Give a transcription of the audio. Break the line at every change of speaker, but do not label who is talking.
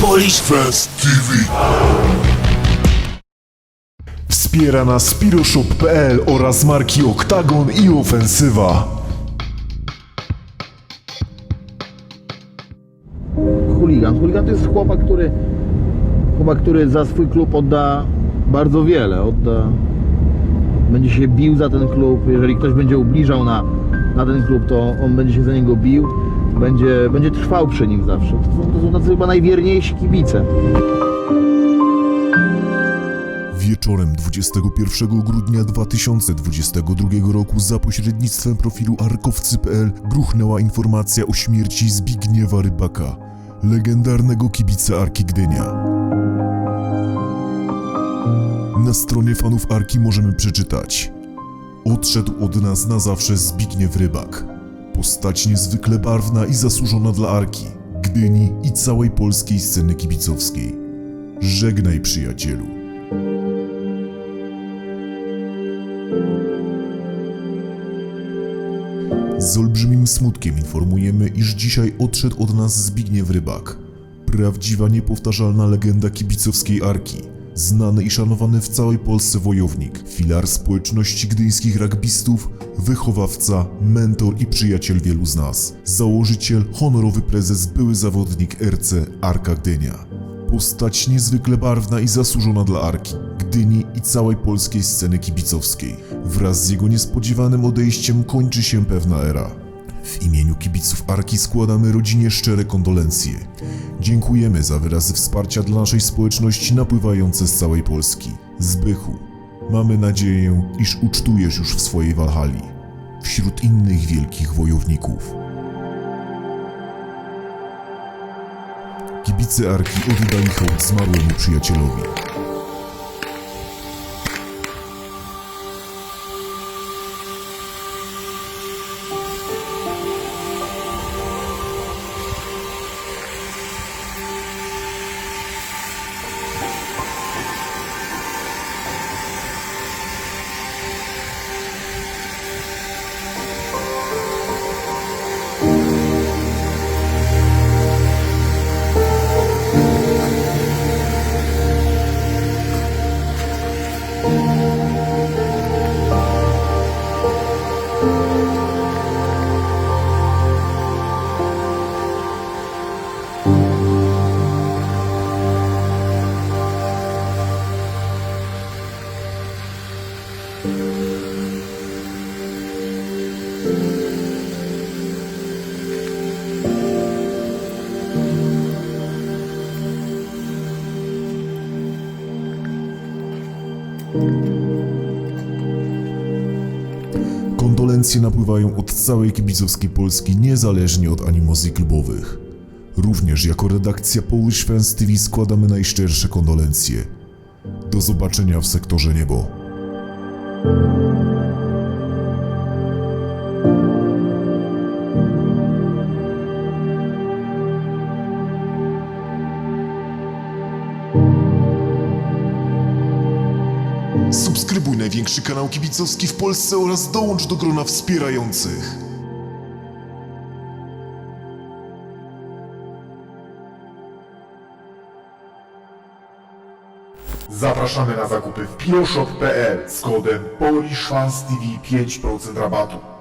Polish Fest TV.
Wspiera nas Piroshop.pl oraz marki Oktagon i Ofensywa.
chuligan. Chuligan to jest chłopak, który chłopak, który za swój klub odda bardzo wiele. Odda, będzie się bił za ten klub. Jeżeli ktoś będzie ubliżał na, na ten klub, to on będzie się za niego bił. Będzie, będzie trwał przy nim zawsze. To są, to są tacy chyba najwierniejsi kibice.
Wieczorem 21 grudnia 2022 roku za pośrednictwem profilu arkowcy.pl gruchnęła informacja o śmierci Zbigniewa Rybaka, legendarnego kibica Arki Gdynia. Na stronie fanów Arki możemy przeczytać Odszedł od nas na zawsze Zbigniew Rybak. Postać niezwykle barwna i zasłużona dla Arki, Gdyni i całej polskiej sceny kibicowskiej. Żegnaj przyjacielu. Z olbrzymim smutkiem informujemy, iż dzisiaj odszedł od nas Zbigniew Rybak. Prawdziwa, niepowtarzalna legenda kibicowskiej Arki. Znany i szanowany w całej Polsce wojownik, filar społeczności gdyńskich rugbystów, wychowawca, mentor i przyjaciel wielu z nas. Założyciel, honorowy prezes, były zawodnik RC Arka Gdynia. Postać niezwykle barwna i zasłużona dla Arki, Gdyni i całej polskiej sceny kibicowskiej. Wraz z jego niespodziewanym odejściem kończy się pewna era. W imieniu kibiców Arki składamy rodzinie szczere kondolencje. Dziękujemy za wyrazy wsparcia dla naszej społeczności napływające z całej Polski. Zbychu, mamy nadzieję, iż ucztujesz już w swojej Walhali, wśród innych wielkich wojowników. Kibice Arki oddali hołd zmarłemu przyjacielowi. Kondolencje napływają od całej kibicowskiej Polski, niezależnie od animozji klubowych. Również jako redakcja Polish Fans TV składamy najszczersze kondolencje. Do zobaczenia w sektorze niebo. Subskrybuj największy kanał kibicowski w Polsce oraz dołącz do grona wspierających.
Zapraszamy na zakupy w piroshop.pl z kodem PolishFansTV 5% rabatu.